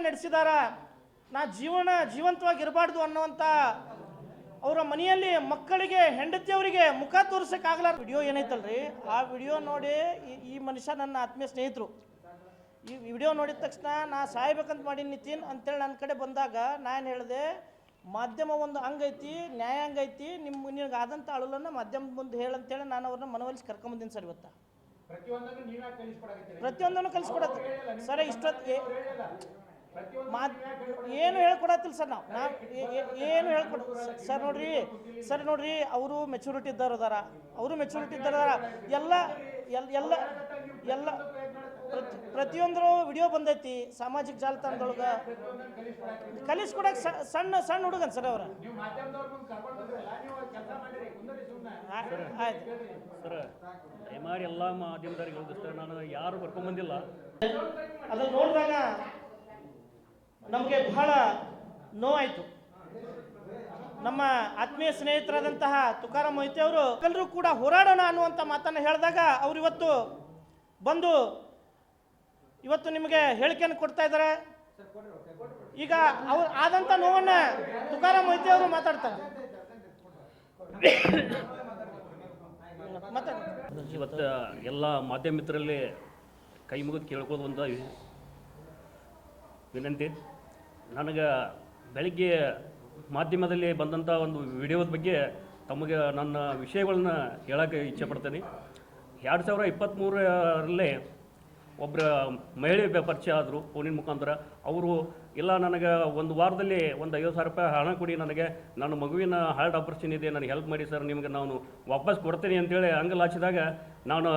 ನಡೆಸಿದಾರ? ನಾ ಜೀವನ ಜೀವಂತವಾಗಿ ಇರಬಾರ್ದು ಅನ್ನುವಂಥ ಅವರ ಮನೆಯಲ್ಲಿ ಮಕ್ಕಳಿಗೆ ಹೆಂಡತಿಯವರಿಗೆ ಮುಖ ತೋರ್ಸಕ್ಕಾಗಲ್ಲ ವಿಡಿಯೋ ಏನೈತಲ್ರಿ? ಆ ವಿಡಿಯೋ ನೋಡಿ ಈ- ಮನುಷ್ಯ ನನ್ನ ಆತ್ಮೀಯ ಸ್ನೇಹಿತರು. ಈ ವಿಡಿಯೋ ನೋಡಿದ ತಕ್ಷಣ ನಾ ಸಾಯ್ಬೇಕಂತ ಮಾಡಿ ನಿತಿನ್ ಅಂತೇಳಿ ನನ್ನ ಕಡೆ ಬಂದಾಗ ನಾನು ಹೇಳಿದೆ ಮಾಧ್ಯಮ ಒಂದು ಹಂಗೈತಿ ನ್ಯಾಯಾಂಗ ಐತಿ ನಿಮ್ಮ ನಿನಗೆ ಆದಂಥ ಅಳುಲನ್ನು ಮಾಧ್ಯಮದ ಮುಂದೆ ಹೇಳಂತೇಳಿ ನಾನು ಅವ್ರನ್ನ ಮನವೊಲಿಸಿ ಕರ್ಕೊಂಬಂದಿನಿ ಸರ್ ಇವತ್ತ. ಪ್ರತಿಯೊಂದನ್ನು ಕಲಿಸ್ಕೊಡತ್ತೆ ಸರ್ ಇಷ್ಟೊತ್ತಿಗೆ ಮಾತ್ ಏನು ಹೇಳ್ಕೊಡತ್ತಿಲ್ಲ ಸರ್ ನಾವು. ನಾ ಏನು ಹೇಳ್ಕೊಡ ಸರ್ ನೋಡ್ರಿ ಸರ್ ನೋಡ್ರಿ ಅವರು ಮೆಚುರಿಟಿ ಇದ್ದಾರ ಅದಾರ. ಅವರು ಮೆಚುರಿಟಿ ಇದ್ದಾರ ಅದಾರ. ಎಲ್ಲ ಎಲ್- ಎಲ್ಲ ಎಲ್ಲ ಪ್ರತಿ ಪ್ರತಿಯೊಂದರ ವಿಡಿಯೋ ಬಂದೈತಿ ಸಾಮಾಜಿಕ ಜಾಲತಾಣದೊಳಗೆ. ಕಲಿಸ್ಕೊಡಕ್ ಸ- ಸಣ್ಣ ಸಣ್ಣ ಹುಡುಗನ್ ಸರ್ ಅವ್ರ. ಆಯ್ತು. ಸರ್ ದಯಮಾಡಿ ಎಲ್ಲ ಮಾಧ್ಯಮದವ್ರಿಗೆ ಹೋಗುತ್ತೆ ನಾನು ಯಾರು ಬರ್ಕೊಂಬಂದಿಲ್ಲ. ಅದನ್ನ ನೋಡಿದಾಗ ನಮಗೆ ಬಹಳ ನೋವಾಯಿತು. ನಮ್ಮ ಆತ್ಮೀಯ ಸ್ನೇಹಿತರಾದಂತಹ ತುಕಾರಾಮ್ ಮೊಹಿತಿ ಅವರು ಎಲ್ಲರೂ ಕೂಡ ಹೋರಾಡೋಣ ಅನ್ನುವಂಥ ಮಾತನ್ನು ಹೇಳಿದಾಗ ಅವ್ರು ಇವತ್ತು ಬಂದು ಇವತ್ತು ನಿಮಗೆ ಹೇಳಿಕೆಯನ್ನು ಕೊಡ್ತಾ ಇದ್ದಾರೆ. ಈಗ ಅವ್ರು ಆದಂಥ ನೋವನ್ನ ತುಕಾರಾಮ್ ಮೊಹಿತಿ ಅವರು ಮಾತಾಡ್ತಾರೆ. ಇವತ್ತು ಎಲ್ಲ ಮಾಧ್ಯಮ ಮಿತ್ರರಲ್ಲಿ ಕೈ ಮುಗಿದು ಕೇಳ್ಕೋದು ಒಂದು ವಿನಂತಿ. ನನಗೆ ಬೆಳಗ್ಗೆ ಮಾಧ್ಯಮದಲ್ಲಿ ಬಂದಂಥ ಒಂದು ವಿಡಿಯೋದ ಬಗ್ಗೆ ತಮಗೆ ನನ್ನ ವಿಷಯಗಳನ್ನ ಹೇಳೋಕ್ಕೆ ಇಚ್ಛೆ ಪಡ್ತೇನೆ. ಎರಡು ಸಾವಿರ ಇಪ್ಪತ್ತ್ಮೂರರಲ್ಲಿ ಒಬ್ಬರ ಮಹಿಳೆ ಪರಿಚಯ ಆದರು ಫೋನಿನ ಮುಖಾಂತರ. ಅವರು, ಇಲ್ಲ, ನನಗೆ ಒಂದು ವಾರದಲ್ಲಿ ಒಂದು ಐವತ್ತು ಸಾವಿರ ರೂಪಾಯಿ ಹಣ ಕೊಡಿ, ನನಗೆ ನನ್ನ ಮಗುವಿನ ಹಾರ್ಟ್ ಆಪರೇಷನ್ ಇದೆ, ನನಗೆ ಹೆಲ್ಪ್ ಮಾಡಿ ಸರ್, ನಿಮಗೆ ನಾನು ವಾಪಸ್ ಕೊಡ್ತೀನಿ ಅಂತೇಳಿ ಅಂಗಲ್ ಹಾಚಿದಾಗ ನಾನು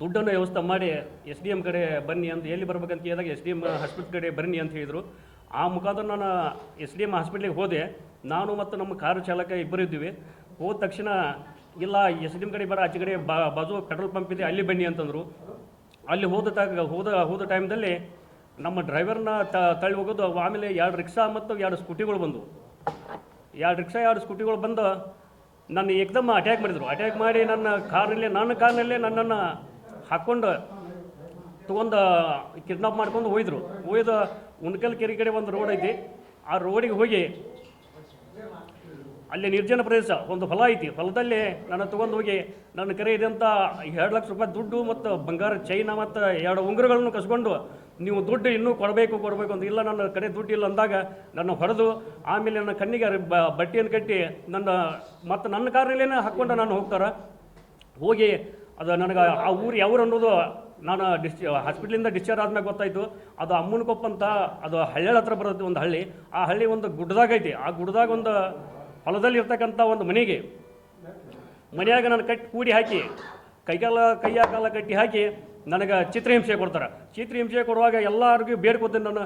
ದುಡ್ಡನ್ನು ವ್ಯವಸ್ಥೆ ಮಾಡಿ, ಎಸ್ ಡಿ ಎಂ ಕಡೆ ಬನ್ನಿ ಅಂತ, ಎಲ್ಲಿ ಬರ್ಬೇಕಂತ ಕೇಳಿದಾಗ ಎಸ್ ಡಿ ಎಂ ಹಾಸ್ಪಿಟ್ಲ್ ಕಡೆ ಬನ್ನಿ ಅಂತ ಹೇಳಿದರು. ಆ ಮುಖಾಂತರ ನಾನು ಎಸ್ ಡಿ ಎಂ ಹಾಸ್ಪಿಟ್ಲಿಗೆ ಹೋದೆ. ನಾನು ಮತ್ತು ನಮ್ಮ ಕಾರು ಚಾಲಕ ಇಬ್ಬರು ಇದ್ದೀವಿ. ಹೋದ ತಕ್ಷಣ, ಇಲ್ಲ, ಎಸ್ ಡಿ ಎಂ ಕಡೆ ಬರೋ, ಆಚೆ ಕಡೆ ಬಾಜು ಪೆಟ್ರೋಲ್ ಪಂಪ್ ಇದೆ, ಅಲ್ಲಿ ಬನ್ನಿ ಅಂತಂದರು. ಅಲ್ಲಿ ಹೋದ ತಾಗ, ಹೋದ ಹೋದ ಟೈಮ್ದಲ್ಲಿ ನಮ್ಮ ಡ್ರೈವರ್ನ ತಳ್ಳಿ ಹೋಗೋದು, ಆಮೇಲೆ ಎರಡು ರಿಕ್ಷಾ ಮತ್ತು ಎರಡು ಸ್ಕೂಟಿಗಳು ಬಂದವು. ಎರಡು ರಿಕ್ಷಾ, ಎರಡು ಸ್ಕೂಟಿಗಳು ಬಂದು ನನ್ನ ಏಕದಮ್ ಅಟ್ಯಾಕ್ ಮಾಡಿದರು. ಅಟ್ಯಾಕ್ ಮಾಡಿ ನನ್ನ ಕಾರ್ನಲ್ಲೇ ನನ್ನ ಕಾರ್ನಲ್ಲೇ ನನ್ನನ್ನು ಹಾಕ್ಕೊಂಡು ತೊಗೊಂಡು ಕಿಡ್ನಾಪ್ ಮಾಡ್ಕೊಂಡು ಹೋಯ್ದರು. ಹೋಯ್ದು ಉಣ್ಕಲ್ ಕೆರೆ ಕಡೆ ಒಂದು ರೋಡ್ ಐತಿ. ಆ ರೋಡಿಗೆ ಹೋಗಿ ಅಲ್ಲಿ ನಿರ್ಜನ ಪ್ರದೇಶ ಒಂದು ಹೊಲ ಐತಿ. ಹೊಲದಲ್ಲಿ ನಾನು ತೊಗೊಂಡು ಹೋಗಿ ನನ್ನ ಕರೆ ಇದೆ ಎರಡು ಲಕ್ಷ ರೂಪಾಯಿ ದುಡ್ಡು ಮತ್ತು ಬಂಗಾರ ಚೈನ ಮತ್ತು ಎರಡು ಉಂಗುರಗಳನ್ನು ಕಸ್ಕೊಂಡು ನೀವು ದುಡ್ಡು ಇನ್ನೂ ಕೊಡಬೇಕು ಕೊಡಬೇಕು ಅಂತ ಇಲ್ಲ, ನನ್ನ ಕಡೆ ದುಡ್ಡು ಇಲ್ಲ ಅಂದಾಗ ನನ್ನ ಹೊಡೆದು ಆಮೇಲೆ ನನ್ನ ಕಣ್ಣಿಗೆ ಬಟ್ಟೆಯನ್ನು ಕಟ್ಟಿ ನನ್ನ ಮತ್ತು ನನ್ನ ಕಾರ್ನಲ್ಲೇ ಹಾಕ್ಕೊಂಡು ನಾನು ಹೋಗ್ತಾರೆ. ಹೋಗಿ ಅದು ನನಗೆ ಆ ಊರು ಯಾವ್ರು ಅನ್ನೋದು ನಾನು ಡಿಸ್ ಹಾಸ್ಪಿಟ್ಲಿಂದ ಡಿಸ್ಚಾರ್ಜ್ ಆದ್ಮೇಲೆ ಗೊತ್ತಾಯಿತು, ಅದು ಅಮ್ಮನಕೊಪ್ಪ ಅಂತ, ಅದು ಹಳ್ಳಿ ಹತ್ರ ಬರುತ್ತೆ ಒಂದು ಹಳ್ಳಿ. ಆ ಹಳ್ಳಿ ಒಂದು ಗುಡ್ಡದಾಗ ಐತಿ. ಆ ಗುಡ್ಡದಾಗ ಒಂದು ಹೊಲದಲ್ಲಿ ಇರ್ತಕ್ಕಂಥ ಒಂದು ಮನೆಗೆ. ಮನೆಯಾಗ ನಾನು ಕಟ್ಟಿ ಕೂಡಿ ಹಾಕಿ ಕೈಕಾಲ ಕೈಯ ಕಾಲ ಕಟ್ಟಿ ಹಾಕಿ, ನನಗೆ ಚಿತ್ರಹಿಂಸೆ ಕೊಡ್ತಾರೆ. ಚಿತ್ರಹಿಂಸೆ ಕೊಡುವಾಗ ಎಲ್ಲರಿಗೂ ಬೇಡ್ಕೊತೀನಿ ನಾನು.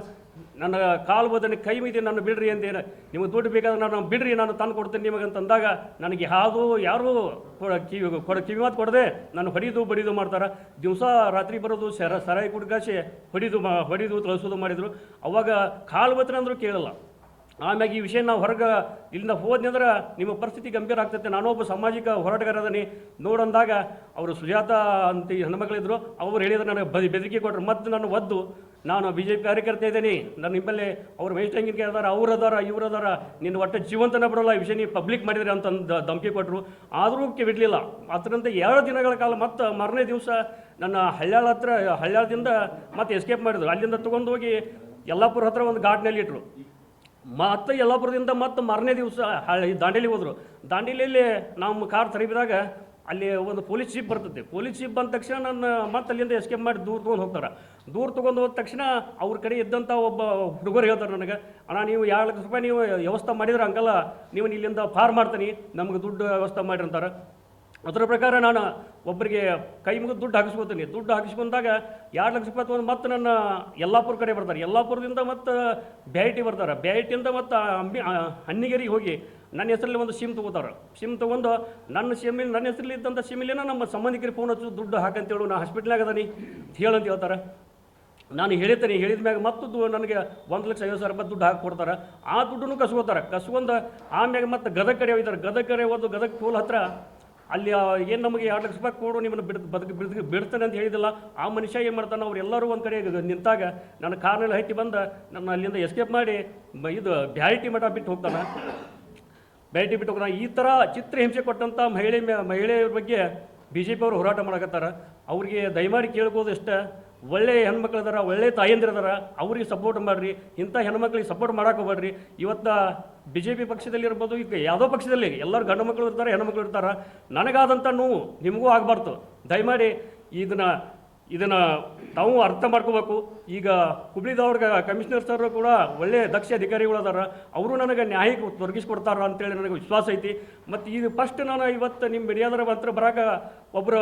ನನ್ನ ಕಾಲು ಬದನೆ ಕೈ ಮೀದಿ ನಾನು ಬಿಡ್ರಿ ಅಂದೇನು. ನಿಮಗೆ ದುಡ್ಡು ಬೇಕಾದ್ರೆ ನಾನು ಬಿಡ್ರಿ ನಾನು ತಂದು ಕೊಡ್ತೀನಿ ನಿಮಗೆ ಅಂತಂದಾಗ ನನಗೆ ಯಾವುದು ಯಾರೂ ಕೊಡ ಕಿವಿ ಕೊಡ ಕಿವಿ ಮಾತು ಕೊಡದೆ ನಾನು ಹೊಡಿದು ಬಡಿದು ಮಾಡ್ತಾರೆ. ದಿವಸ ರಾತ್ರಿ ಬರೋದು ಸರ ಸರಾಯಿ ಕುಡ್ಗಾಸಿ ಹೊಡಿದು ಮಾ ಹೊಡಿದು ತಳಿಸೋದು ಮಾಡಿದರು. ಅವಾಗ ಕಾಲು ಬತ್ತನ ಅಂದರೂ ಕೇಳಲ್ಲ. ಆಮ್ಯಾಗ ಈ ವಿಷಯ ನಾವು ಹೊರಗೆ ಇಲ್ಲಿಂದ ಹೋದ್ನಿ ಅಂದ್ರೆ ನಿಮ್ಮ ಪರಿಸ್ಥಿತಿ ಗಂಭೀರ ಆಗ್ತೈತೆ. ನಾನೊಬ್ಬ ಸಾಮಾಜಿಕ ಹೋರಾಟಗಾರ ಅದನಿ. ನೋಡಂದಾಗ ಅವರು ಸುಜಾತ ಅಂತ ಹೆಣ್ಮಕ್ಳಿದ್ರು ಅವರು ಹೇಳಿದ್ರು ನನಗೆ ಬದಿ ಬೆದರಿಕೆ ಕೊಟ್ಟರು ಮತ್ತು ನಾನು ಒದ್ದು, ನಾನು ಬಿ ಜೆ ಪಿ ಕಾರ್ಯಕರ್ತ ಇದ್ದೀನಿ ನನ್ನ ನಿಮ್ಮಲ್ಲಿ ಅವ್ರು ಮಹೇಶ್ ಟಂಗಿನ್ಗೆ ಅದಾರ, ಅವ್ರು ಅದಾರ, ಇವ್ರು ಅದಾರ. ನಿನ್ನ ಒಟ್ಟು ಜೀವಂತನ ಬರೋಲ್ಲ. ಈ ವಿಷಯ ನೀವು ಪಬ್ಲಿಕ್ ಮಾಡಿದ್ರಿ ಅಂತ ಅಂದ್ ಧಮಕಿ ಕೊಟ್ಟರು ಆದರೂ ಬಿಡಲಿಲ್ಲ. ಅದರಂತೆ ಎರಡು ದಿನಗಳ ಕಾಲ ಮತ್ತು ಮರನೇ ದಿವಸ ನನ್ನ ಹಳ್ಯಾಳ ಹತ್ರ, ಹಳ್ಯಾಳದಿಂದ ಮತ್ತೆ ಎಸ್ಕೇಪ್ ಮಾಡಿದ್ರು. ಅಲ್ಲಿಂದ ತೊಗೊಂಡು ಹೋಗಿ ಯಲ್ಲಾಪುರ ಹತ್ರ ಒಂದು ಘಾಟ್ನಲ್ಲಿ ಇಟ್ಟರು ಮತ್ತೆ ಯಲ್ಲಾಪುರದಿಂದ ಮತ್ತೆ ಮಾರನೇ ದಿವಸ ದಾಂಡೇಲಿ ಹೋದರು. ದಾಂಡೇಲಿಯಲ್ಲಿ ನಮ್ಮ ಕಾರ್ ತರಿಬಿದಾಗ ಅಲ್ಲಿ ಒಂದು ಪೊಲೀಸ್ ಜೀಪ್ ಬರ್ತದೆ. ಪೊಲೀಸ್ ಜೀಪ್ ಬಂದ ತಕ್ಷಣ ನನ್ನ ಮತ್ತೆ ಅಲ್ಲಿಂದ ಎಸ್ಕೇಪ್ ಮಾಡಿ ದೂರ ತೊಗೊಂಡು ಹೋಗ್ತಾರೆ. ದೂರ ತೊಗೊಂಡು ಹೋದ ತಕ್ಷಣ ಅವ್ರ ಕಡೆ ಇದ್ದಂಥ ಒಬ್ಬ ಹುಡುಗರು ಹೇಳ್ತಾರೆ ನನಗೆ, ಅಣ್ಣ, ನೀವು ಎರಡು ಲಕ್ಷ ರೂಪಾಯಿ ನೀವು ವ್ಯವಸ್ಥೆ ಮಾಡಿದ್ರೆ ಹಂಗಲ್ಲ. ನೀವು ಇಲ್ಲಿಂದ ಫಾರ್ ಮಾಡ್ತೀನಿ. ನಮ್ಗೆ ದುಡ್ಡು ವ್ಯವಸ್ಥೆ ಮಾಡಿರಿ ಅಂತಾರೆ. ಅದರ ಪ್ರಕಾರ ನಾನು ಒಬ್ಬರಿಗೆ ಕೈ ಮುಗಿದು ದುಡ್ಡು ಹಾಕಿಸ್ಕೊತೀನಿ. ದುಡ್ಡು ಹಾಕಿಸ್ಕೊಂಡಾಗ ಎರಡು ಲಕ್ಷ ರೂಪಾಯಿ ತೊಗೊಂಡು ಮತ್ತೆ ನನ್ನ ಯಲ್ಲಾಪುರ ಕಡೆ ಬರ್ತಾರೆ. ಯಲ್ಲಾಪುರದಿಂದ ಮತ್ತು ಬ್ಯಾಟಿ ಬರ್ತಾರೆ. ಬ್ಯಾಟಿಯಿಂದ ಮತ್ತು ಅಂಬಿ ಹಣ್ಣಿಗೇರಿಗೆ ಹೋಗಿ ನನ್ನ ಹೆಸರಲ್ಲಿ ಒಂದು ಸಿಮ್ ತೊಗೋತಾರೆ. ಸಿಮ್ ತೊಗೊಂಡು ನನ್ನ ಸಿಮ್ಮಿಲ್, ನನ್ನ ಹೆಸರಲ್ಲಿ ಇದ್ದಂಥ ಸಿಮ್ಮಿಲೇನ ನಮ್ಮ ಸಂಬಂಧಿಕರಿಗೆ ಫೋನ್ ಹಚ್ಚು, ದುಡ್ಡು ಹಾಕಂತೇಳು ನಾ ಹಾಸ್ಪಿಟ್ಲಾಗ ಅದಾನಿ ಹೇಳಂತ ಹೇಳ್ತಾರೆ. ನಾನು ಹೇಳಿತೇನೆ ಹೇಳಿದ ಮ್ಯಾಗ ಮತ್ತು ನನಗೆ ಒಂದು ಲಕ್ಷ ಐವತ್ತು ಸಾವಿರ ರೂಪಾಯಿ ದುಡ್ಡು ಹಾಕಿ ಕೊಡ್ತಾರೆ. ಆ ದುಡ್ಡನ್ನು ಕಸ್ಕೋತಾರೆ. ಕಸ್ಕೊಂಡು ಆಮ್ಯಾಗ ಮತ್ತು ಗದಗ ಕಡೆ ಹೋಯ್ತಾರೆ ಗದಗ ಕಡೆ ಹೋದ್ರು ಗದಗ ಟೋಲ್ ಹತ್ರ ಅಲ್ಲಿ ಏನು ನಮಗೆ ಎರಡು ಲಕ್ಷ ರೂಪಾಯಿ ಕೊಡು, ನಿಮ್ಮನ್ನು ಬಿಡ್, ಬದುಕು ಬಿಡ್ ಬಿಡ್ತಾನೆ ಅಂತ ಹೇಳಿದಿಲ್ಲ. ಆ ಮನುಷ್ಯ ಏನು ಮಾಡ್ತಾನೆ ಅವರೆಲ್ಲರೂ ಒಂದು ಕಡೆ ನಿಂತಾಗ ನನ್ನ ಕಾರ್ನಲ್ಲಿ ಹತ್ತಿ ಬಂದು, ನನ್ನ ಅಲ್ಲಿಂದ ಎಸ್ಕೇಪ್ ಮಾಡಿ ಇದು ಬ್ಯಾರಿಟಿ ಮಠ ಬಿಟ್ಟು ಹೋಗ್ತಾನೆ. ಬ್ಯಾರಿಟಿ ಬಿಟ್ಟು ಹೋಗ್ತಾನೆ. ಈ ಥರ ಚಿತ್ರಹಿಂಸೆ ಕೊಟ್ಟಂಥ ಮಹಿಳೆ ಮಹಿಳೆಯರ ಬಗ್ಗೆ ಬಿ ಜೆ ಅವರು ಹೋರಾಟ ಮಾಡಕತ್ತಾರ. ಅವ್ರಿಗೆ ದಯಮಾಡಿ ಕೇಳ್ಬೋದು ಇಷ್ಟ. ಒಳ್ಳೆ ಹೆಣ್ಮಕ್ಳು ಒಳ್ಳೆ ತಾಯಂದಿರು ಅದಾರ, ಅವ್ರಿಗೆ ಸಪೋರ್ಟ್ ಮಾಡಿರಿ. ಇಂಥ ಹೆಣ್ಮಕ್ಳಿಗೆ ಸಪೋರ್ಟ್ ಮಾಡಕ್ಕೆ ಹೋಗ್ಬೇಡ್ರಿ. ಇವತ್ತು ಬಿ ಜೆ ಪಿ ಪಕ್ಷದಲ್ಲಿ ಇರ್ಬೋದು ಈಗ ಯಾವುದೋ ಪಕ್ಷದಲ್ಲಿ, ಎಲ್ಲರೂ ಗಂಡು ಮಕ್ಕಳು ಇರ್ತಾರೆ, ಹೆಣ್ಣು ಮಕ್ಕಳು ಇರ್ತಾರೆ ನನಗಾದಂಥ ನೋವು ನಿಮಗೂ ಆಗಬಾರ್ದು. ದಯಮಾಡಿ ಇದನ್ನು ಇದನ್ನು ತಾವು ಅರ್ಥ ಮಾಡ್ಕೋಬೇಕು. ಈಗ ಹುಬ್ಳಿದವ್ರಿಗೆ ಕಮಿಷನರ್ ಸರ್ ಕೂಡ ಒಳ್ಳೆ ದಕ್ಷ ಅಧಿಕಾರಿಗಳು ಅದಾರ, ಅವರು ನನಗೆ ನ್ಯಾಯಕ್ಕೆ ತೊರಗಿಸ್ಕೊಡ್ತಾರ ಅಂತೇಳಿ ನನಗೆ ವಿಶ್ವಾಸ ಐತಿ. ಮತ್ತು ಇದು ಫಸ್ಟ್ ನಾನು ಇವತ್ತು ನಿಮ್ಮ ಮೀಡಿಯಾದರ ಹತ್ರ ಬರಾಕ ಒಬ್ಬರು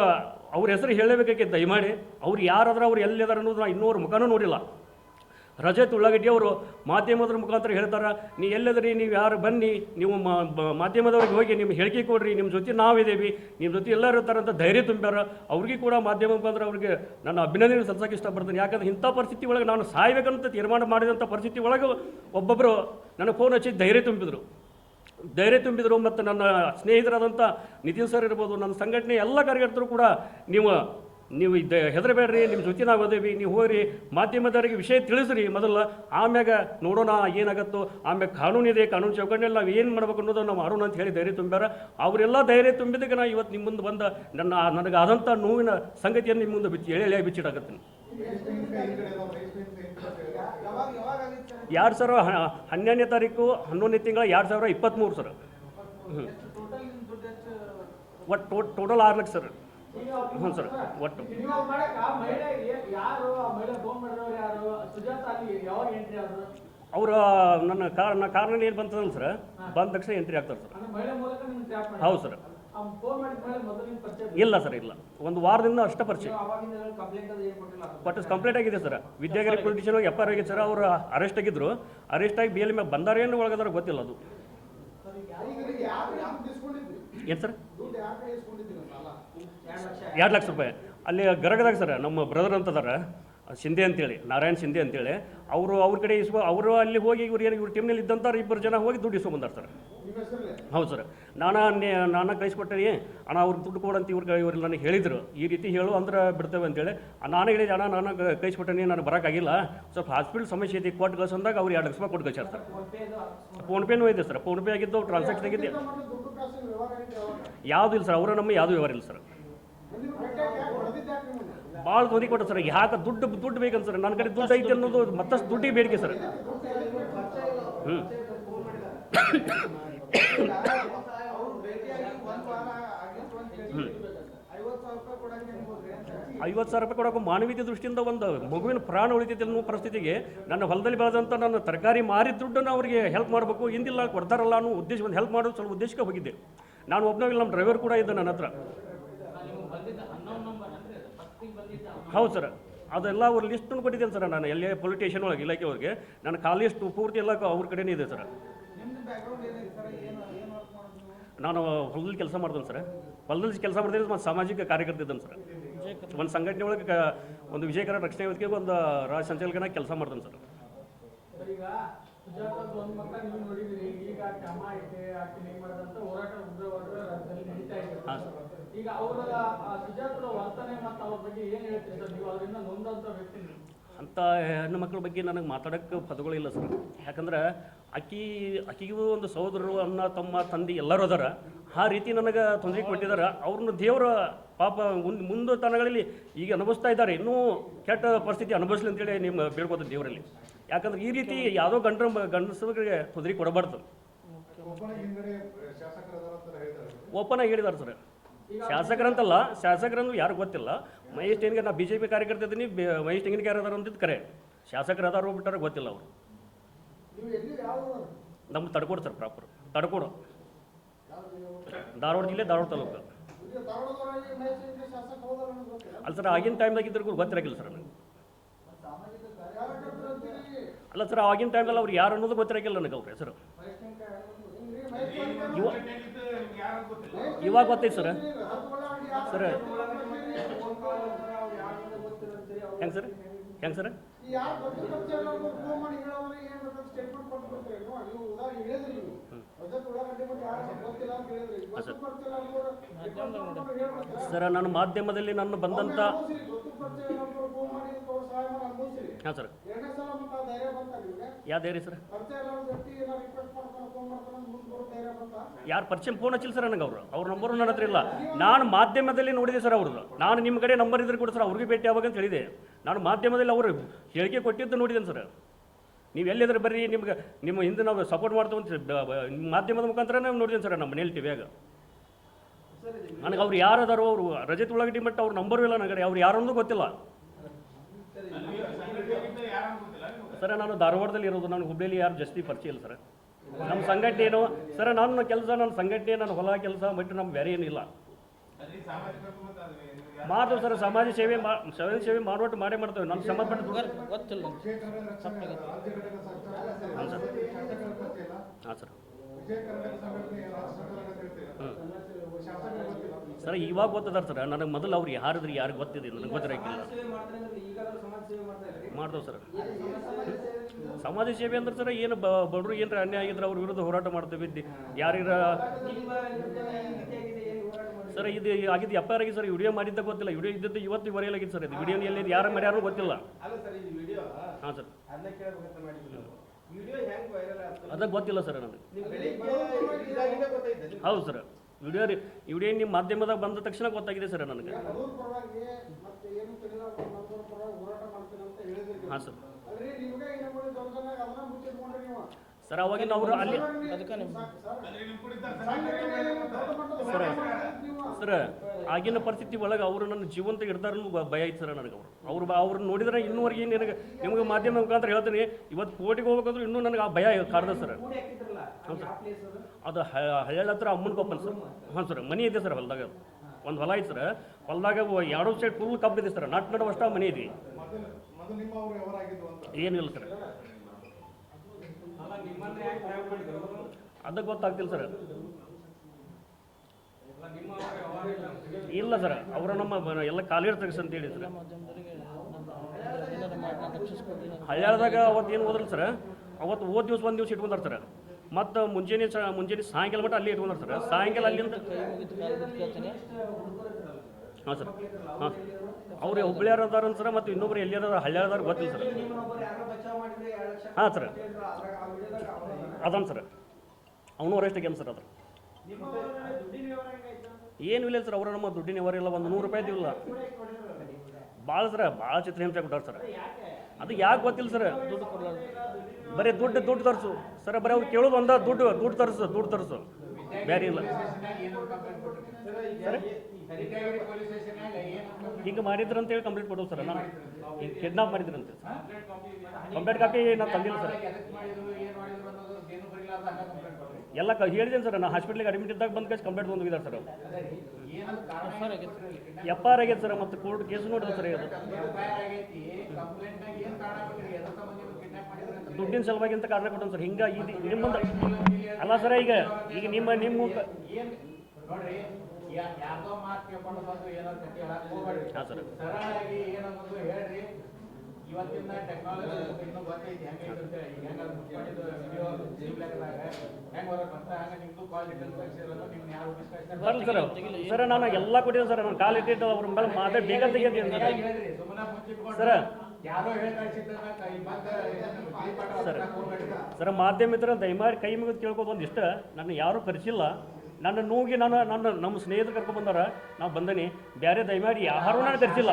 ಅವ್ರ ಹೆಸರು ಹೇಳಬೇಕಾಗಿ ದಯಮಾಡಿ, ಅವ್ರು ಯಾರಾದ್ರೆ ಅವ್ರು ಎಲ್ಲಿದಾರ ಅನ್ನೋದು ನಾನು ಇನ್ನೂರು ಮುಖನೂ ನೋಡಿಲ್ಲ. ರಜತ್ ಉಳ್ಳಾಗಡ್ಡಿಯವರು ಮಾಧ್ಯಮದ ಮುಖಾಂತರ ಹೇಳ್ತಾರೆ, ನೀ ಎಲ್ಲದ್ರಿ, ನೀವು ಯಾರು ಬನ್ನಿ, ನೀವು ಮಾಧ್ಯಮದವ್ರಿಗೆ ಹೋಗಿ ನಿಮ್ಮ ಹೇಳಿಕೆ ಕೊಡ್ರಿ ನಿಮ್ಮ ಜೊತೆ ನಾವಿದ್ದೀವಿ ನಿಮ್ಮ ಜೊತೆ ಎಲ್ಲರೂ ಅಂತ ಧೈರ್ಯ ತುಂಬ್ಯಾರ. ಅವ್ರಿಗೆ ಕೂಡ ಮಾಧ್ಯಮ ಮುಖಾಂತರ ಅವ್ರಿಗೆ ನನ್ನ ಅಭಿನಂದನೆ ಸಲ್ಸಕ್ಕೆ ಇಷ್ಟಪಡ್ತೀನಿ. ಯಾಕಂದ್ರೆ ಇಂಥ ಪರಿಸ್ಥಿತಿ ಒಳಗೆ ನಾನು ಸಾಯ್ಬೇಕಂತ ತೀರ್ಮಾನ ಮಾಡಿದಂಥ ಪರಿಸ್ಥಿತಿ ಒಳಗೆ ಒಬ್ಬೊಬ್ಬರು ನನಗೆ ಫೋನ್ ಹಚ್ಚಿ ಧೈರ್ಯ ತುಂಬಿದ್ರು. ಧೈರ್ಯ ತುಂಬಿದರು ಮತ್ತು ನನ್ನ ಸ್ನೇಹಿತರಾದಂಥ ನಿತಿನ್ ಸರ್ ಇರ್ಬೋದು, ನನ್ನ ಸಂಘಟನೆ ಎಲ್ಲ ಕಾರ್ಯಕರ್ತರು ಕೂಡ ನೀವು ನೀವು ಇದ್ದ ಹೆದರಬೇಡ್ರಿ, ನಿಮ್ಮ ಜೊತೆ ನಾವು ಅದೇವಿ ನೀವು ಹೋಗ್ರಿ. ಮಾಧ್ಯಮದವರಿಗೆ ವಿಷಯ ತಿಳಿಸ್ರಿ. ಮೊದಲು ಆಮ್ಯಾಗ ನೋಡೋಣ ಏನಾಗತ್ತೋ, ಆಮ್ಯಾಗ ಇದೆ, ಕಾನೂನು ಚೌಕಟ್ಟಿನಲ್ಲಿ ನಾವು ಏನು ಮಾಡ್ಬೇಕು ಅನ್ನೋದು ನಾವು ಮಾಡೋಣ ಅಂತ ಹೇಳಿ ಧೈರ್ಯ ತುಂಬ್ಯಾರ. ಅವರೆಲ್ಲ ಧೈರ್ಯ ತುಂಬಿದ್ದಕ್ಕೆ ನಾ ಇವತ್ತು ನಿಮ್ಮ ಮುಂದೆ ಬಂದ ನನ್ನ, ನನಗೆ ಆದಂಥ ನೋವಿನ ಸಂಗತಿಯನ್ನು ನಿಮ್ಮ ಮುಂದೆ ಬಿಚ್ಚಿ, ಎಳೆ ಎಳೆ ಆಗಿತ್ತು ಎರಡು ಸಾವಿರ ಹನ್ನೆರಡನೇ ತಾರೀಕು, ಹನ್ನೊಂದನೇ ತಿಂಗಳ ಎರಡು ಸಾವಿರ? ಇಪ್ಪತ್ತ್ಮೂರು ಸರ್. ಹ್ಞೂ ಒಟ್ಟು ಟೋಟಲ್ ಆರು ಲಕ್ಷ ಸರ್. ಹ್ಞೂ ಸರ್ ಒಟ್ಟು. ಅವರು ನನ್ನ ಕಾರ್ ನನ್ನ ಕಾರ್ನಲ್ಲಿ ಏನು ಬಂತದಲ್ಲ ಸರ್ ಬಂದ ತಕ್ಷಣ ಎಂಟ್ರಿ ಆಗ್ತಾರೆ ಸರ್. ಹೌದು ಸರ್. ಇಲ್ಲ ಸರ್ ಇಲ್ಲ. ಒಂದು ವಾರದಿಂದ ಅಷ್ಟೇ ಪರಿಚಯ. ಬಟ್ ಕಂಪ್ಲೇಂಟ್ ಆಗಿದೆ sir. Vidyagiri politician F R ಆಗಿದೆ ಸರ್ ಅವರು ಅರೆಸ್ಟ್ ಆಗಿದ್ರು. ಅರೆಸ್ಟ್ ಆಗಿ ಬೇಲಿ ಮೇಲೆ ಬಂದಾರೇನು ಒಳಗದಾರ ಗೊತ್ತಿಲ್ಲ ಅದು. ಏನು ಸರ್? ಎರಡು ಲಕ್ಷ. ರೂಪಾಯಿ. ಅಲ್ಲಿ ಗರಗದಾಗ ಸರ್ ನಮ್ಮ ಬ್ರದರ್ ಅಂತದಾರ ಶಿಂದೆ ಅಂತೇಳಿ ನಾರಾಯಣ್ ಶಿಂದೆ ಅಂತೇಳಿ ಅವರು ಅವ್ರ ಕಡೆ ಇಸ್ಕೊ ಅವರು ಅಲ್ಲಿ ಹೋಗಿ ಇವ್ರು ಏನು ಇವ್ರ ಟೀಮ್ನಲ್ಲಿ ಇದ್ದಂಥ ಇಬ್ಬರು ಜನ ಹೋಗಿ ದುಡ್ಡು ಇಸ್ಕೊಂಬಂದಾರೆ ಸರ್. ಹೌದು ಸರ್. ನಾನು ನಾನು ಕಳಿಸ್ಕೊಟ್ಟೆ ಅಣ್ಣ ಅವ್ರಿಗೆ ದುಡ್ಡು ಕೊಡಂತ ಇವ್ರಿಗೆ ಇವ್ರು ನನಗೆ ಹೇಳಿದ್ರು. ಈ ರೀತಿ ಹೇಳು ಅಂದ್ರೆ ಬಿಡ್ತೇವೆ ಅಂತೇಳಿ. ನಾನು ಹೇಳಿದೆ ಅಣ್ಣ ನಾನು ಕಳಿಸ್ಕೊಟ್ಟೆ ನಾನು ಬರೋಕ್ಕಾಗಿಲ್ಲ. ಸ್ವಲ್ಪ ಹಾಸ್ಪಿಟಲ್ ಸಮಸ್ಯೆ ಐತಿ ಕೊಟ್ಟು ಕಳ್ಸಂದಾಗ ಅವ್ರು ಎರಡು ಲಕ್ಷ ರೂಪಾಯಿ ಕೊಟ್ಟು ಕಳ್ಸ್ಯಾರ ಸರ್. ಫೋನ್ಪೇನೂ ಐತೆ ಸರ್. ಫೋನ್ಪೇ ಆಗಿದ್ದು ಟ್ರಾನ್ಸಾಕ್ಷನ್ ಆಗಿದ್ದು ಯಾವುದು ಇಲ್ಲ ಸರ್ ಅವರ ನಮ್ಮ ಯಾವುದು ವ್ಯವಹಾರ ಇಲ್ಲ ಸರ್. ಭಾಳ ಗೋದಿ ಕೊಟ್ಟ ಸರ್, ಯಾಕೆ ದುಡ್ಡು ದುಡ್ಡು ಬೇಕಂತ ಸರ್ ನನ್ನ ಕಡೆ ದುಡ್ಡು ಐತೆ ಅನ್ನೋದು ಮತ್ತಷ್ಟು ದುಡ್ಡಿಗೆ ಬೇಡಿಕೆ ಸರ್. ಹ್ಞೂ ಐವತ್ತು ಸಾವಿರ ರೂಪಾಯಿ ಮಾನವೀಯ ಕೊಡೋಕೆ ಮಾನವೀಯತೆ ದೃಷ್ಟಿಯಿಂದ ಒಂದು ಮಗುವಿನ ಪ್ರಾಣ ಉಳಿತೈತೆ ಅನ್ನೋ ಪರಿಸ್ಥಿತಿಗೆ ನನ್ನ ಹೊಲದಲ್ಲಿ ಬೆಳೆದಂಥ ನನ್ನ ತರಕಾರಿ ಮಾರಿದ ದುಡ್ಡನ್ನು ಅವರಿಗೆ ಹೆಲ್ಪ್ ಮಾಡಬೇಕು, ಹಿಂದಿಲ್ಲ, ಕೊಡ್ತಾರಲ್ಲ ಅನ್ನೋ ಉದ್ದೇಶ ಒಂದು ಹೆಲ್ಪ್ ಮಾಡೋದು ಸ್ವಲ್ಪ ಉದ್ದೇಶಕ್ಕೆ ಹೋಗಿದ್ದೆ. ನಾನು ಒಬ್ಬನಾಗಿಲ್ಲ ನಮ್ಮ ಡ್ರೈವರ್ ಕೂಡ ಇದ್ದ ನನ್ನ ಹತ್ರ. ಹೌದು ಸರ್. ಅದೆಲ್ಲ ಅವ್ರ ಲಿಸ್ಟನ್ನು ಕೊಟ್ಟಿದ್ದೇನೆ ಸರ್ ನಾನು ಎಲ್ಲೇ ಪೊಲಿಟಿಷಿಯನ್ ಒಳಗೆ, ಇಲಾಖೆ ಅವ್ರಿಗೆ ನನ್ನ ಕಾಲ್ ಲಿಸ್ಟ್ ಪೂರ್ತಿ ಎಲ್ಲ ಅವ್ರ ಕಡೆನೇ ಇದೆ ಸರ್. ನಾನು ಹೊಲದಲ್ಲಿ ಕೆಲಸ ಮಾಡ್ದೇನೆ ಸರ್. ಹೊಲದಲ್ಲಿ ಕೆಲಸ ಮಾಡಿದ್ರೆ ಒಂದು ಸಾಮಾಜಿಕ ಕಾರ್ಯಕರ್ತ ಇದ್ದೇನೆ ಸರ್. ಒಂದು ಸಂಘಟನೆ ಒಳಗೆ ಒಂದು ವಿಜಯಕರ ರಕ್ಷಣಾ ವೇದಿಕೆ ಒಂದು ರಾಜ ಸಂಚಾಲಕನಾಗಿ ಕೆಲಸ ಮಾಡ್ದೇನೆ ಸರ್. ಸರ್. ಈಗ ಆಕೆ ಆಕೆ ಅವರ ಸುಜಾತರ ಸುಜಾತದ ವರ್ತನೆ ಮತ್ತು ಅವ್ರ ಬಗ್ಗೆ ಏನು ಹೇಳ್ತೀರಿ ಸರ್? ನೀವು ಅದರಿಂದ ನೊಂದಂತ ವ್ಯಕ್ತಿ ಅಂತ ಅಂಥ ಹೆಣ್ಣು ಮಕ್ಕಳ ಬಗ್ಗೆ ನನಗೆ ಮಾತಾಡೋಕ್ಕೆ ಪದಗಳಿಲ್ಲ ಸರ್. ಯಾಕಂದ್ರೆ ಅಕ್ಕಿ ಅಕ್ಕಿಗೂ ಒಂದು ಸಹೋದರರು ಅಣ್ಣ ತಮ್ಮ ತಂದೆ ಎಲ್ಲರೂ ಅದಾರ. ಆ ರೀತಿ ನನಗೆ ತೊಂದರೆ ಕೊಟ್ಟಿದ್ದಾರೆ. ಅವ್ರನ್ನ ದೇವರ ಪಾಪ ಮುಂದೆ ಮುಂದೆ ತನಗಳಲ್ಲಿ ಈಗ ಅನುಭವಿಸ್ತಾ ಇದ್ದಾರೆ. ಇನ್ನೂ ಕೆಟ್ಟ ಪರಿಸ್ಥಿತಿ ಅನುಭವಿಸ್ಲಿ ಅಂತೇಳಿ ನಿಮ್ಮ ಬೇಡ್ಬೋದು ದೇವರಲ್ಲಿ. ಯಾಕಂದ್ರೆ ಈ ರೀತಿ ಯಾವುದೋ ಗಂಡ್ರ ಗಂಡಸರಿಗೆ ತೊಂದರೆ ಕೊಡಬಾರ್ದು. ಓಪನ್ ಆಗಿ ಹೇಳಿದ್ದಾರೆ ಸರ್. ಶಾಸಕರಂತಲ್ಲ, ಶಾಸಕರಂದು ಯಾರು ಗೊತ್ತಿಲ್ಲ. ಮಹೇಶ್ ಟೆಂಗಿಗೆ ನಾ ಬಿ ಜೆ ಪಿ ಕಾರ್ಯಕರ್ತ ಇದ್ದೀನಿ ಮಹೇಶ್ ಟೆಂಗಿನ ಯಾರು ಅದಾರ ಅಂತಿದ್ದು ಕರೆ. ಶಾಸಕರು ಅದಾರು ಬಿಟ್ಟಾರ ಗೊತ್ತಿಲ್ಲ ಅವರು. ನಮ್ಗೆ ತಡ್ಕೊಡು ಸರ್ ಪ್ರಾಪರ್. ತಡ್ಕೊಡು. ಧಾರವಾಡ ಜಿಲ್ಲೆ, ಧಾರವಾಡ ತಾಲೂಕು. ಅಲ್ಲ ಸರ್, ಆಗಿನ ಟೈಮ್ದಾಗ ಇದ್ರಿಗೂ ಗೊತ್ತಿರಾಗಿಲ್ಲ ಸರ್ ನನಗೆ. ಅಲ್ಲ ಸರ್ ಆಗಿನ ಟೈಮ್ದಲ್ಲಿ ಅವ್ರು ಯಾರು ಅನ್ನೋದು ಗೊತ್ತಿರಾಗಿಲ್ಲ ನನಗೆ ಅವ್ರ ಹೆಸರು. ಇವ ಇವಾಗ ಗೊತ್ತೈತೆ ಸರ್. ಸರ್. ಹೆಂಗೆ ಸರ್? ಹೆಂಗೆ ಸರ್? ಸರ್ ನಾನು ಮಾಧ್ಯಮದಲ್ಲಿ ನಾನು ಬಂದಂಥ ಹಾಂ ಸರ್. ಎರಡನೇ ಹೇಳಿ ಸರ್? ಯಾರು ಪರಿಚಯ ಫೋನ್ ಹಚ್ಚಿಲ್ಲ ಸರ್ ನನಗೆ ಅವರು. ಅವ್ರ ನಂಬರು ನನ್ನ ಹತ್ರ ಇಲ್ಲ. ನಾನು ಮಾಧ್ಯಮದಲ್ಲಿ ನೋಡಿದೆ ಸರ್ ಅವ್ರದ್ದು. ನಾನು ನಿಮ್ಮ ಕಡೆ ನಂಬರ್ ಇದ್ರೆ ಕೂಡ ಸರ್, ಅವ್ರಿಗೆ ಭೇಟಿ ಆವಾಗ ಅಂತ ಹೇಳಿದೆ. ನಾನು ಮಾಧ್ಯಮದಲ್ಲಿ ಅವರು ಹೇಳಿಕೆ ಕೊಟ್ಟಿದ್ದು ನೋಡಿದ್ದೇನೆ ಸರ್. ನೀವು ಎಲ್ಲಿದ್ರೆ ಬರ್ರಿ, ನಿಮ್ಗೆ ನಿಮ್ಮ ಹಿಂದೆ ನಾವು ಸಪೋರ್ಟ್ ಮಾಡ್ತೀವಿ ಮಾಧ್ಯಮದ ಮುಖಾಂತರ ನಾವು ನೋಡಿದ್ದೇನೆ ಸರ್ ನಮ್ಮ ಮನೇಲಿ ಟಿವಿಯಾಗ ನನಗೆ ಅವ್ರು ಯಾರದಾರೋ ಅವರು, ರಜತ್ ಉಳ್ಳಾಗಡ್ಡಿ ಮಟ್ಟ ಅವ್ರ ನಂಬರು ಇಲ್ಲ ನನಗೆ ಅವ್ರು ಯಾರೊಂದು ಗೊತ್ತಿಲ್ಲ. ಸರ್ ನಾನು ಧಾರವಾಡದಲ್ಲಿ ಇರೋದು ನಾನು ಹುಬ್ಳಿಲಿ ಯಾರು ಜಾಸ್ತಿ ಪರಿಚಯ ಇಲ್ಲ ಸರ್. ನಮ್ಮ ಸಂಘಟನೆ ಏನು ಸರ್ ನನ್ನ ಕೆಲಸ ನನ್ನ ಸಂಘಟನೆ ನನ್ನ ಹೊಲ ಕೆಲಸ ಬಿಟ್ಟು ನಮ್ಗೆ ಬೇರೆ ಏನಿಲ್ಲ. ಮಾತು ಸರ್ ಸಮಾಜ ಸೇವೆ ಸಮಾಜ ಸೇವೆ ಮಾಡುವಟ್ಟು ಮಾಡೇ ಮಾಡ್ತೇವೆ. ನಮ್ಮ ಸಂಬಂಧಪಟ್ಟ ಗೊತ್ತಿಲ್ಲ ಹಾಂ ಸರ್. ಹ್ಞೂ ಹಾಂ ಸರ್. ಸರ್ ಇವಾಗ ಗೊತ್ತದಾರ ಸರ್. ನನಗೆ ಮೊದಲು ಅವ್ರು ಯಾರಿದ್ರಿ ಯಾರಿಗೆ ಗೊತ್ತಿದೆ ನನಗೆ ಗೊತ್ತಿರೋಕ್ಕಿಲ್ಲ. ಮಾಡ್ತೇವೆ ಸರ್. ಸಮಾಜ ಸೇವೆ ಅಂದ್ರೆ ಸರ್ ಏನು ಬ ಬಡವ್ರು ಏನಾರ ಅನ್ಯಾಯ ಆಗಿದ್ರೆ ಅವ್ರ ವಿರುದ್ಧ ಹೋರಾಟ ಮಾಡ್ತೇವೆ. ಯಾರಿರ ಯಾರಿಗಾರ ಸರ್ ಇದು ಆಗಿದ್ದು ಎಫ್ ಐ ಆರ್ ಆಗಿ ಸರ್ ವಿಡಿಯೋ ಮಾಡಿದ್ದ ಗೊತ್ತಿಲ್ಲ. ವಿಡಿಯೋ ಇದ್ದಿದ್ದು ಇವತ್ತು ಬರೆಯಲಾಗಿದೆ ಸರ್. ಇದು ವಿಡಿಯೋ ಎಲ್ಲಿ ಯಾರು ಮರ್ಯಾರು ಗೊತ್ತಿಲ್ಲ. ಹಾಂ ಸರ್. ಅದಕ್ಕೆ ಗೊತ್ತಿಲ್ಲ ಸರ್ ನನಗೆ. ಹೌದು ಸರ್. ವಿಡಿಯೋ ರೀ ವಿಡಿಯೋ ನಿಮ್ಮ ಮಾಧ್ಯಮದಾಗ ಬಂದ ತಕ್ಷಣ ಗೊತ್ತಾಗಿದೆ ಸರ್ ನನಗೆ ಹಾಂ ಸರ್ ಸರ್ ಅವಾಗಿನ ಅವರು ಅಲ್ಲಿ ಸರ್ ಸರ್ ಆಗಿನ ಪರಿಸ್ಥಿತಿ ಒಳಗೆ ಅವರು ನನ್ನ ಜೀವಂತ ಇರ್ತಾರನ್ನು ಭಯ ಐತೆ ಸರ್ ನನಗೆ ಅವರು. ಅವ್ರು ಬ- ಅವ್ರನ್ನ ನೋಡಿದ್ರೆ ಇನ್ನೂವರೆಗೆ ನಿನಗೆ ನಿಮಗೆ ಮಾಧ್ಯಮ ಮುಖಾಂತರ ಹೇಳ್ತೀನಿ. ಇವತ್ತು ಕೋಟಿಗೆ ಹೋಗ್ಬೇಕಂದ್ರೆ ಇನ್ನೂ ನನಗೆ ಆ ಭಯ ಕಾಡ್ದ ಸರ್. ಹ್ಞೂ ಸರ್. ಪ್ಲೇಸ್ ಅದು? ಅದು ಹಳ್ಳ ಹತ್ರ ಅಮ್ಮನ ಕೊಪ್ಪನ್ ಸರ್. ಹಾಂ ಸರ್ ಮನೆ ಇದೆ ಸರ್ ಹೊಲ್ದಾಗ. ಒಂದು ಹೊಲ ಐತೆ ಸರ್. ಹೊಲ್ದಾಗ ಎರಡೂ ಸೈಡ್ ಫುಲ್ ಕಬ್ಬಿದೆ ಸರ್. ನಾಟ್ ನಡು ಅಷ್ಟ ಮನೆ ಇದೆ. ಏನಿಲ್ಲ ಸರ್. ಅಲ್ಲ ನಿಮ್ಮನ್ನ ಯಾಕೆ ಭಯ ಮಾಡಿದ್ರು? ಅದಕ್ಕೆ ಗೊತ್ತಾಗ್ತಿಲ್ಲ ಸರ್ ಅಲ್ಲ ನಿಮ್ಮ ಅವ್ರ ವ್ಯವಹಾರ ಇಲ್ಲ ಸರ್, ಅವರು ನಮ್ಮ ಎಲ್ಲ ಕಾಲೇಜ್ ತೆಗಿಸ್ ಅಂತ ಹೇಳಿ ಸರ್. ಹಳ್ಯಾಳದಾಗ ಅವತ್ತು ಏನು ಓದ್ರಲ್ಲ ಸರ್, ಅವತ್ತು ಓದ್ ದಿವ್ಸ ಒಂದು ದಿವಸ ಇಟ್ಕೊಂಡಾರ ಸರ್. ಮತ್ತು ಮುಂಜಾನೆ ಸ ಮುಂಜಾನೆ ಸಾಯಂಕಾಲ ಮಟ್ಟ ಅಲ್ಲಿ ಇಟ್ಕೊಂಡಾರ ಸರ್. ಸಾಯಂಕಾಲ ಅಲ್ಲಿಂದ ಹಾಂ ಸರ್, ಹಾಂ ಅವ್ರು ಹುಬ್ಳಿಯಾರ ಅದಾರ ಸರ್, ಮತ್ತು ಇನ್ನೊಬ್ರು ಅದಾರ ಹಳ್ಯಾಳದಾರ ಗೊತ್ತಿಲ್ಲ ಸರ್. ಹಾಂ ಸರ್. ಅದಾನ ಸರ್. ಅವನು ಅರೆಸ್ಟ್ ಆಗ್ಯಾನ ಸರ್ ಅದ್ರ ಏನು ಇಲ್ಲ ಸರ್ ಅವರು ನಮ್ಮ ದುಡ್ಡಿನ ವ್ಯವಹಾರ ಇಲ್ಲ ಒಂದು ನೂರು ರೂಪಾಯಿ ಇಲ್ಲ ಭಾಳ ಸರ್ ಭಾಳ ಚಿತ್ರಹಿಂಸೆ ಕೊಟ್ಟಾರ ಸರ್. ಅದು ಯಾಕೆ? ಗೊತ್ತಿಲ್ಲ ಸರ್ ದುಡ್ಡು ಬರೀ ದುಡ್ಡು ದುಡ್ಡು ತರಿಸು. ಸರ್ ಬರೀ ಅವ್ರು ಕೇಳೋದು ಒಂದ ದುಡ್ಡು ದುಡ್ಡು ತರಿಸು ದುಡ್ಡು ತರಿಸು. ಬೇರೆ ಇಲ್ಲ. ಹಿಂಗೆ ಮಾಡಿದ್ರು ಅಂತೇಳಿ ಕಂಪ್ಲೇಂಟ್ ಕೊಡೋದು ಸರ್ ನಾನು ಹಿಂಗೆ ಕಿಡ್ನಾಪ್ ಮಾಡಿದ್ರಂತೆ ಕಂಪ್ಲೇಂಟ್ ಕಾಪಿ ನಾನು ತಂದಿಲ್ಲ ಸರ್. ಎಲ್ಲ ಕ ಹೇಳಿದ್ದೇನೆ ಸರ್ ನಾನು ಹಾಸ್ಪಿಟ್ಲಿಗೆ ಅಡ್ಮಿಟ್ ಇದ್ದಾಗ ಬಂದ ಕಳ್ಸಿ ಕಂಪ್ಲೇಂಟ್ ಬಂದು ಹೋಗಿದ್ದಾರೆ ಸರ್ ಎಫ್ ಆರ್ ಆಗೈತೆ ಸರ್ ಮತ್ತು ಕೋರ್ಟ್ ಕೇಸ್ ನೋಡಿದ್ರು ಸರ್ ಅದು. ದುಡ್ಡಿನ ಸಲುವಾಗಿ ಅಂತ ಕಾರಣ ಕೊಟ್ಟನು ಸರ್ ಹಿಂಗೆ ಇದು ನಿಮ್ಮಂದ ಅಲ್ಲ ಸರ್ ಈಗ ಈಗ ನಿಮ್ಮ ನಿಮ್ಮ ಹಾಂ ಸರ್. ಇವತ್ತಿನ ಟೆಕ್ನಾಲಜಿ ಇನ್ನೂ ಗೊತ್ತೈತಿ ಹೆಂಗೈತೆ ಅಂತ ಹೇಳಿ. ಈಗ ಹೆಂಗ ಮುಚ್ಕೊಂಡಿದ್ದು ವಿಡಿಯೋ ಜೀವ್ಲಾಗದಾಗ ಹೆಂಗ್ ಹೊರಗೆ ಬರ್ತ ಹಂಗ ನಿಮ್ದು ಕಾಲ್ ಡೀಟೇಲ್ಸ್ ತೆಗ್ಸಿರಲ್ಲ ನಿಮ್ನ ಯಾರು ಮಿಸ್ಕಳಿಸ್ತಾರೆ ಸರ್. ಸರ್ ನಾನು ಎಲ್ಲ ಕೊಟ್ಟಿದ್ದೆ ಸರ್. ನಾನು ಕಾಲ್ ಇಟ್ಟಿದ್ದು ಅವ್ರ ಮೇಲೆ ಮಾತೇ ಬೇಗ ತೆಗೆದಿದ್ದೀನಿ ಸರ್. ಹೇಳ್ರಿ ಸುಮ್ಮನೆ ಮುಚ್ಚಿಟ್ಕೊಂಡು ಸರ್. ಸರ್ ಸರ್ ಮಾಧ್ಯಮ ದಯಮಾಡಿ ಕೈ ಮುಗಿದು ಕೇಳ್ಕೊದು ಒಂದಿಷ್ಟು ನನ್ನ ಯಾರೂ ಕರೆಸಿಲ್ಲ ನನ್ನ ನೋಗಿ ನಾನು ನನ್ನ ನಮ್ಮ ಸ್ನೇಹಿತರು ಕರ್ಕೊಂಡು ಬಂದಾರ. ನಾವು ಬಂದನಿ. ಬೇರೆ ದಯಮಾಡಿ ಯಾರು ನಾನು ತರಿಸಿಲ್ಲ.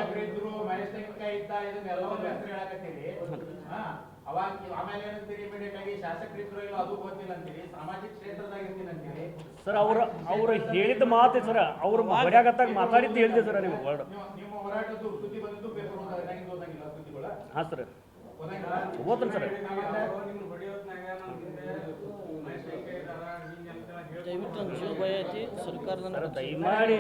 ಸರ್ ಅವರ ಅವ್ರು ಹೇಳಿದ ಮಾತೆ ಸರ್ ಅವ್ರು ಹೊಡ್ಯಾಗತ್ತಾಗ ಮಾತಾಡಿದ್ದು ಹೇಳಿದೆ ಸರ್ ನಿಮ್ಗೆ ವರ್ಡ್. ಹಾಂ ಸರ್. ಓದ್ತೀನಿ ಸರ್ ನಿಮ್ಗೆ ಹೊಡಿಯೋತ್ನಾಗ ನಮ್ಮ ಹಿಂದೆ ಮಹೇಶ್ ಹೆಂಗೆ ಇದಾರ, ಹಿಂಗೆ ಅಂತ ಹೇಳ್- ದಯವಿಟ್ಟು ನನ್ನ ಜೀವ ಭಯ ಐತಿ ಸರ್ಕಾರ ಸರ್ ದಯಮಾಡಿ.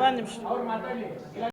ಒಂದು ನಿಮಿಷ.